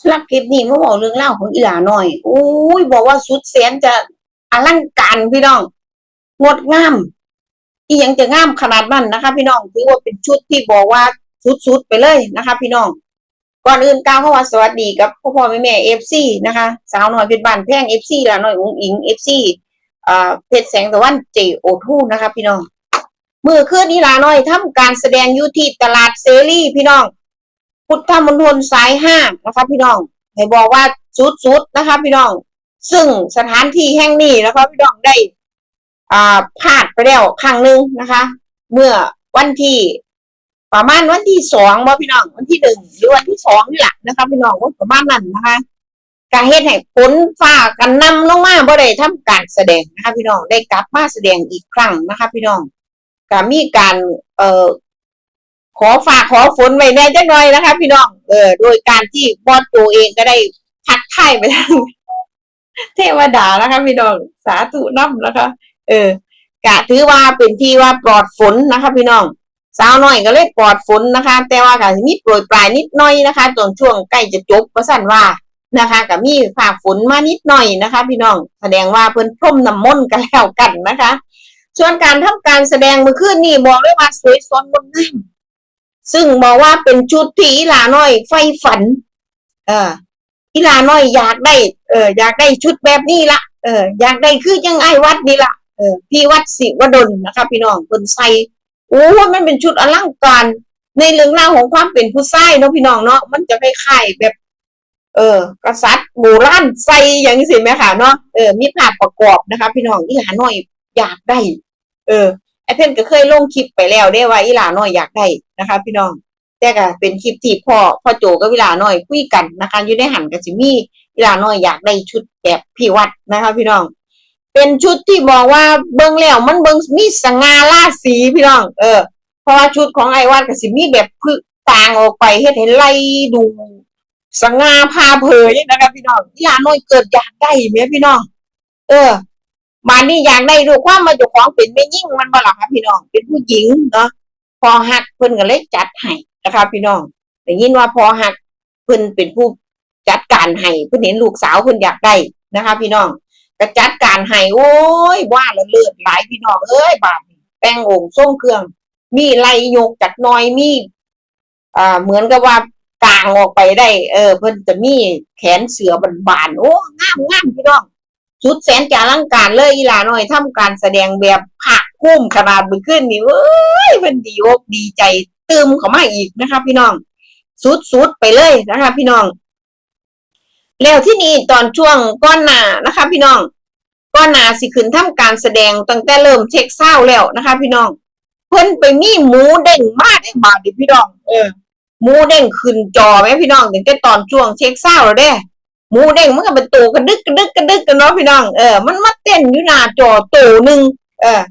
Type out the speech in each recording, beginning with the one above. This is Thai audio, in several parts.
สำหรับคลิปนี้มาบอกเรื่องเล่าของอีหลาหน่อยอุ้ยบอกว่าสุดแสนจะอลังการพี่น้องงดงามอียังจะงามขนาดนั้นนะคะ พี่น้องถือว่าเป็นชุดที่บอกว่าสุดๆไปเลยนะคะ พี่น้อง ก่อนอื่นกล่าวเข้ามาสวัสดีกับพ่อพ่อแม่แม่เอฟซีนะคะ สาวหน้อยเพชรบ้านแพงเอฟซีลาน้อยอุ้งอิงเอฟซีอ่าเพชรแสงตะวันเจโอทูนะคะ พี่น้องมือคืนนี้ลาน้อยทำการแสดงอยู่ที่ตลาดเซรีพี่น้อง พุทธมณฑลสายห้านะคะพี่น้องให้บอกว่าสุดๆนะคะพี่น้อง ซึ่งสถานที่แห่งนี้นะคะพี่น้องได้อ่าพลาดไปแล้วครั้งหนึ่งนะคะ เมื่อวันที่ประมาณวันที่สองบ่พี่น้องวันที่หนึ่งหรือวันที่สองนี่แหละนะคะพี่น้องว่าประมาณนั้นนะคะการเฮ็ดให้ฝนฟ้ากันนำลงมาบ่ได้ทำการแสดงนะคะพี่น้องได้กลับมาแสดงอีกครั้งนะคะ พี่น้องก็มีการเอ่อ ขอฝากขอฝนไว้แน่จังหน่อยนะคะ พี่น้อง เออ โดยการที่บอสตัวเองก็ได้ทักทายไปทางเทวดานะคะพี่น้อง สาธุน้ำนะคะ เออกะถือว่าเป็นที่ว่าปลอดฝนนะคะพี่น้องสาวน้อยก็เลยปลอดฝนนะคะ แต่ว่าก็สิมีโปรยปลายนิดหน่อยนะคะตอนช่วงใกล้จะจบก็สั่นว่านะคะก็มีฝากฝนมานิดหน่อยนะคะ พี่น้องแสดงว่าเพิ่นพรมน้ำมนต์กันแล้วกันนะคะ ส่วนการทำการแสดงเมื่อคืนนี่บอกเลยว่าสวยสดงดงาม ซึ่งบอกว่าเป็นชุดที่อีหลาน้อย ไฟฝัน เอออีลาน้อยอยากได้ เอออยากได้ชุดแบบนี้ละเอออยากได้คือยังไงวัดนี่ละเออพี่วัดศิวดลนะคะพี่น้องคนใส่โอ้มันเป็นชุดอลังการในเรื่องราวของความเป็นผู้ชายเนาะพี่น้องเนาะมันจะคล้ายๆแบบ เออกษัตริย์โบราณใส่อย่างนี้สิแม่ค่ะเนาะเออมีภาพประกอบนะคะ พี่น้องอีหลาน้อยอยากได้ เออไอเพ่นก็เคยลงคลิปไปแล้วได้ว่าอีหลาน้อยอยากได้ นะคะ พี่น้องแต่ก็เป็นคลิปที่พ่อพ่อโจกับอีหลาน้อยคุยกันนะคะอยู่ในหันกับสิมีอีหลาน้อยอยากได้ชุดแบบพี่วัดนะคะ พี่น้อง เป็นชุดที่บอกว่าเบิ่งแล้วมันเบิ่งมีสง่าราศีพี่น้อง เออ เพราะว่าชุดของไอวัดกับสิมีแบบพึกต่างออกไปเฮ็ดให้ไล่ดูสง่าพาเผยนะคะพี่น้องอีหลาน้อยเกิดอยากได้แม่พี่น้อง เออมานี่อยากได้ดูความมาจ้าของเป็นแม่ยิ่งมันบ่ล่ะครับพี่น้องเป็นผู้หญิงเนาะ พอหักเพิ่นก็เลยจัดให้นะคะพี่น้องได้ยินว่าพอหักเพิ่นเป็นผู้จัดการให้เพิ่นเห็นลูกสาวเพิ่นอยากได้นะคะ พี่น้องก็จัดการให้โอ้ยว่าล้วเลือดหลายพี่น้องเอ้ยบาดนี้แต่งองค์ทรงเครื่อง มีไหยกจัดน่อยมีอ่าเหมือนกับว่ากลางออกไปได้ เออ เพิ่นจะมีแขนเสือบานๆโอ้งามงามพี่น้องชุดแสนจะอลังการเลยอีลาหน่อยทำการแสดงแบบผัก คุ้มขนาดมือขึ้นนี่เว้ยมันดีอกดีใจเติมเขามาอีกนะคะพี่น้องสุดๆไปเลยนะคะ พี่น้อง แล้วที่นี่ตอนช่วงก้อนหนานะคะ พี่น้องก้อนหนาสิขึ้นทำการแสดงตั้งแต่เริ่มเช็คเศร้าแล้วนะคะ พี่น้อง เพิ่นไปมีหมูเด้งมากได้บาดดิพี่น้อง เออหมูเด้งขึ้นจอไหมพี่น้องตั้งแต่ตอนช่วงเช็คเศร้าแล้วเด้หมูเด้งมันก็เป็นตัวกระดึกกระดึกกระดึกกันเนาะพี่น้องเออมันมาเต้นอยู่หน้าจอตัวหนึ่งเออ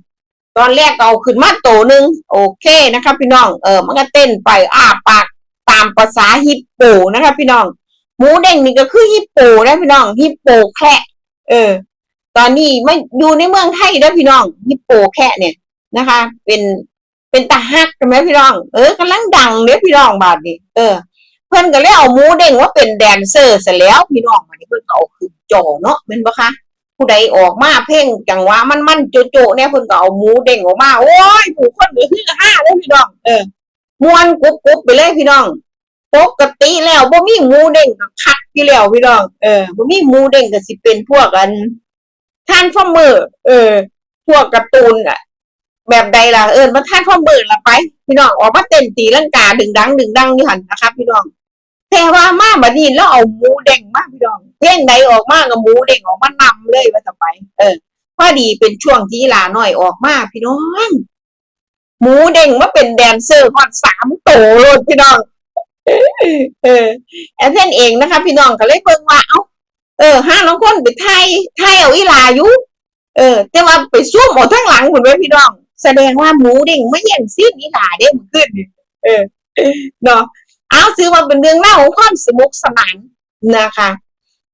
ตอนแรกเอาขึ้นมาโตหนึ่งโอเคนะครับพี่น้องเออมันก็เต้นไปอ้าปากตามภาษาฮิปโปนะครับพี่น้อง หมูเด้งนี่ก็คือฮิปโปนะพี่น้องฮิปโปแคะเออ ตอนนี้ไม่อยู่ในเมืองไทยนะพี่น้องฮิปโปแคะเนี่ยนะคะ เป็นเป็นตาฮักใช่ไหมพี่น้อง เออกำลังดังเนี่ยพี่น้องบาดนี้เออ เพิ่อนก็เลยเอาหมูเด้งว่าเป็นแดนเซอร์เสร็จแล้วพี่น้องมันนี่เพิ่นก็เอาขึ้นจอเนาะเป็นปะคะ ผู้ใดออกมาเพ่งจังหวะมันมันโจโจเนี่ยเพิ่นก็เอาหมูเด้งออกมา โอ้ยผู้คนก็คือห้าเลยพี่น้อง เออมวนกุบกุบไปเลยพี่น้องปกติแล้วบ่มีหมูเด้งก็คักอยู่แล้วพี่น้อง เออบ่มีหมูเด้งก็สิเป็นพวกอันท่านฟอร์เมอร์เออ พวกการ์ตูนอะแบบใดล่ะเออมาท่านฟอร์เมอร์ละไป พี่น้องออกมาเต้นตีลังกาดึงดังดึงดังอยู่หันนะครับ พี่น้อง แต่ว่ามาบัดนี้แล้วเอาหมูเด้งมาพี่น้องเพลงใดออกมากับหมูเด้งออกมานำเลยว่าจะไป เออพอดีเป็นช่วงที่ลาหน่อยออกมาพี่น้องหมูเด้งมาเป็นแดนเซอร์ฮอดสามโตโลดพี่น้องเออแอนเซนเองนะคะ พี่น้องก็เลยเพิ่งว่าเอ้าเออห้าน้องคนไปไทยไทยเอาอีลาอยู่เออ แต่ว่าไปซุ่มเอาทั้งหลังคุณไว้พี่น้อง แสดงว่าหมูเด้งไม่เย็นซีดอีลาเด้มขึ้นเออเนาะ เอาซื้อมาเป็นเรื่องเล่าของความสนุกสนานนะคะ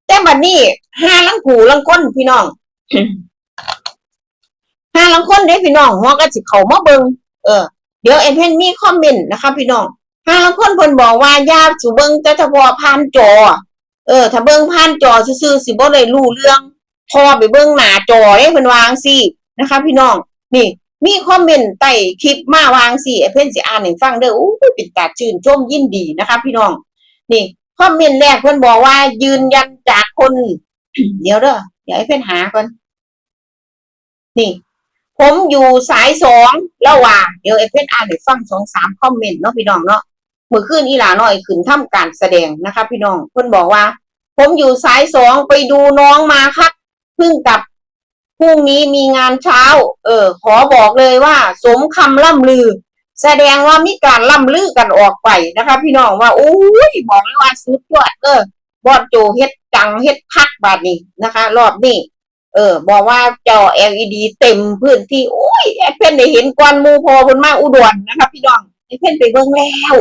แต่บัดนี้ห้าลังผูลังก้นพี่น้องห้าลังก้นเด้พี่น้องหัวก็สิเขามาเบิงเออเดี๋ยวเอ็นเพนมีคอมเมนต์นะคะพี่น้องห้าลังก้นเพิ่นบอกว่ายาสูเบิงจะเฉพาะผ่านจอ เออ ถ้าเบิงผ่านจอซื่อๆสิบ่ได้รู้เรื่อง พอไปเบิงหน้าจอเด้เพิ่นวางซี่นะคะ พี่น้องนี่ มีคอมเมนต์ใต้คลิปมาวางซี่อ้เพิ่นสิอ่านให้ฟังเด้ออู้ยเป็นตาชื่นชมยินดีนะคะพี่น้อง นี่คอมเมนต์แรกเพิ่อนบอกว่า ยืนยันจากคน เดี๋ยวเด้อเดี๋ยวให้เพิ่อนหาก่อนนี่ ผมอยู่สายสองแล้วว่าเดี๋ยวไอ้เพิ่อนอ่านให้ฟังสองสามคอมเมนต์เนาะพี่น้องเนาะเมื่อคืนอีหลาน้อยขึ้นทำการแสดงนะคะ พี่น้องเพิ่อนบอกว่า ผมอยู่สายสองไปดูน้องมาครับเพิ่งกลับ พรุ่งนี้มีงานเช้า เออ ขอบอกเลยว่า สมคำล่ำลือ แสดงว่ามีการล่ำลือกันออกไปนะคะ พี่น้องว่าโอ้ยบอกเลยว่าสุดยอดเออบอดโจเฮ็ดจังเฮ็ดคักบาดนี้นะคะ รอบนี้เออ บอกว่าจอ LED เต็มพื้นที่โอ้ยแอปเพ่นได้เห็นกวนมูพอเพิ่นมาอุดรนะคะพี่น้องแอปเพ่นไปเบิ่งแล้ว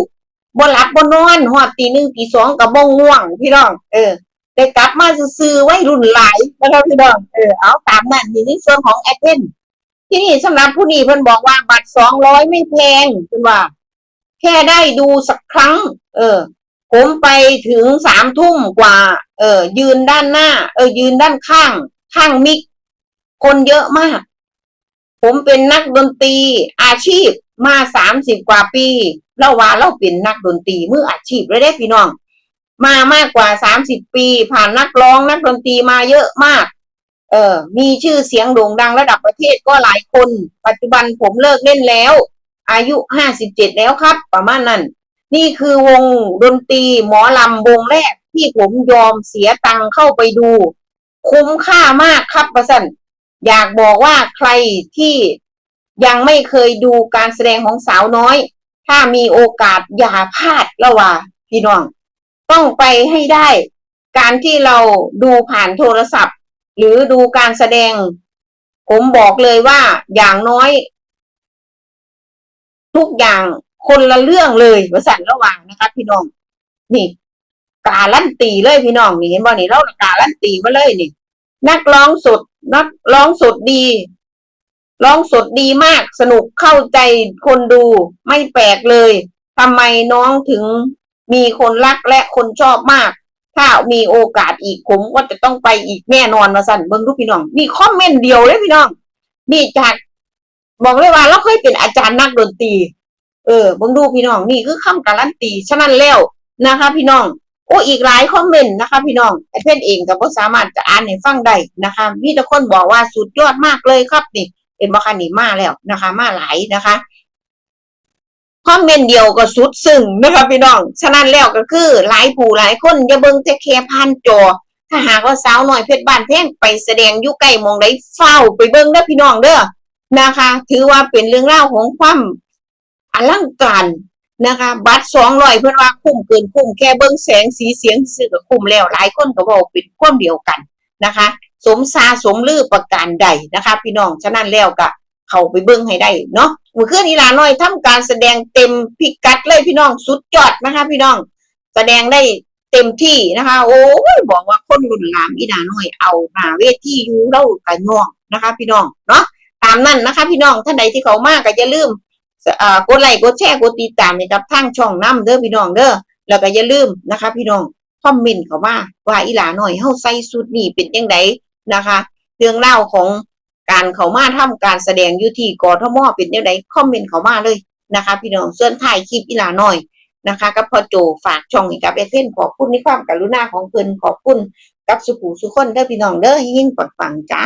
บ่หลับบ่นอนฮอดตีหนึ่งตีสองก็บ่ง่วง พี่น้อง เออ ได้กลับมาซื่อไว้รุ่นหลายนะครับพี่น้องเออเอาตามนั้นนี่ในส่วนของแอปเพ่นที่นี่สำหรับผู้นี้เพิ่นบอกว่าบัตรสองร้อยไม่แพงเพิ่นว่า แค่ได้ดูสักครั้ง เออ ผมไปถึงสามทุ่มกว่า เออ ยืนด้านหน้า เออ ยืนด้านข้าง ข้างมิก คนเยอะมาก ผมเป็นนักดนตรีอาชีพมาสามสิบกว่าปี เราว่าเราเป็นนักดนตรีมืออาชีพเลยเด้พี่น้อง มามากกว่าสามสิบปี ผ่านนักร้องนักดนตรีมาเยอะมาก เออ มีชื่อเสียงโด่งดังระดับประเทศก็หลายคน ปัจจุบันผมเลิกเล่นแล้ว อายุห้าสิบเจ็ดแล้วครับ ประมาณนั้น นี่คือวงดนตรีหมอลำวงแรกที่ผมยอมเสียตังค์เข้าไปดู คุ้มค่ามากครับประสันอยากบอกว่าใครที่ยังไม่เคยดูการแสดงของสาวน้อย ถ้ามีโอกาสอย่าพลาดละว่าพี่น้อง ต้องไปให้ได้ การที่เราดูผ่านโทรศัพท์ หรือดูการแสดง ผมบอกเลยว่าอย่างน้อย ทุกอย่างคนละเรื่องเลยประสันระหว่างนะครับพี่น้อง นี่การันตีเลยพี่น้องนี่เห็นบ่นี่เราการันตีมาเลยนี่ นักร้องสดนักร้องสดดีร้องสดดีมากสนุกเข้าใจคนดูไม่แปลกเลยทำไมน้องถึง มีคนรักและคนชอบมาก ถ้ามีโอกาสอีกผมก็จะต้องไปอีกแน่นอนมาสั่นเบิ้งดูพี่น้องนี่คอมเมนต์เดียวเลยพี่น้อง นี่จากบอกเลยว่าเราเคยเป็นอาจารย์นักดนตรี เออเบิ่งดูพี่น้องนี่คือคำการันตีฉะนั้นแล้วนะคะ พี่น้องโอ้อีกหลายคอมเมนต์นะคะ พี่น้องไอเพนเองก็บ่สามารถจะอ่านให้ฟังได้นะคะมีแต่คนบอกว่าสุดยอดมากเลยครับนี่เป็นบ่คันนี่มาแล้วนะคะ มาหลายนะคะ คอมเมนต์เดียวก็สุดซึ้งนะคะพี่น้อง ฉะนั้นแล้วก็คือหลายผู้หลายคนอย่าเบิ่งแต่แค่ผ่านจอ ถ้าหากว่าสาวหน้อยเพชรบ้านแพงไปแสดงอยู่ใกล้มองใดเฝ้าไปเบิ่งเด้อพี่น้องเด้อนะคะ ถือว่าเป็นเรื่องเล่าของความอลังการนะคะ บัตรสองร้อยเพื่อนว่าคุ้มเกินคุ้มแค่เบิ้งแสงสีเสียงซื่อก็คุ้มแล้วหลายคนก็บอกเป็นความเดียวกันนะคะ สมซาสมลือประการใดนะคะ พี่น้องฉะนั้นแล้วก็ เข้าไปเบิ้งให้ได้เนาะมื่อคืนอีหลาน้อยทำการแสดงเต็มพิกัดเลยพี่น้องสุดยอดนะคะพี่น้อง แสดงได้เต็มที่นะคะ โอ้ยบอกว่าคนรุ่นหลามอีหลาน้อย เอาหน้าเวทีอยู่เล่ากะย่องนะคะ พี่น้องเนาะตามนั้นนะคะ พี่น้องท่านใดที่เขามากก็อย่าลืมเอ่อกดไลค์กดแชร์กดติดตามให้กับทางช่องน้ำเด้อพี่น้องเด้อแล้วก็อย่าลืมนะคะ พี่น้องคอมเมนต์เขามาว่าอีหลาหน่อยเฮาใส่สุดนี่เป็นยังไงนะคะ เรื่องเล่าของ การเขามาทำการแสดงยูที่กทมอเป็นยังไงคอมเมนต์เขามาเลยนะคะ พี่น้องส่วนถ่ายคลิปอีลาหน่อยนะคะกับพอโจฝากช่องให้กับเอเฟนขอบคุณในความกรุณาของเพิ่นขอบคุณกับสุขุสุขคนเด้อพี่น้องเด้อยิ่งปังปังจ้า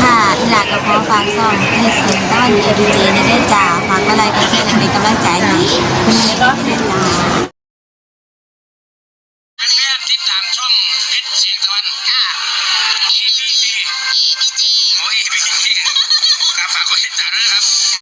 ค่ะอีหลากับพ่อฝากซ่องให้เสียงด้านเอดีเจในเด้อจ้าฝากอะไรก็เช่นเป็นกำลังใจให้คุณแม่ก็เด้อจ้า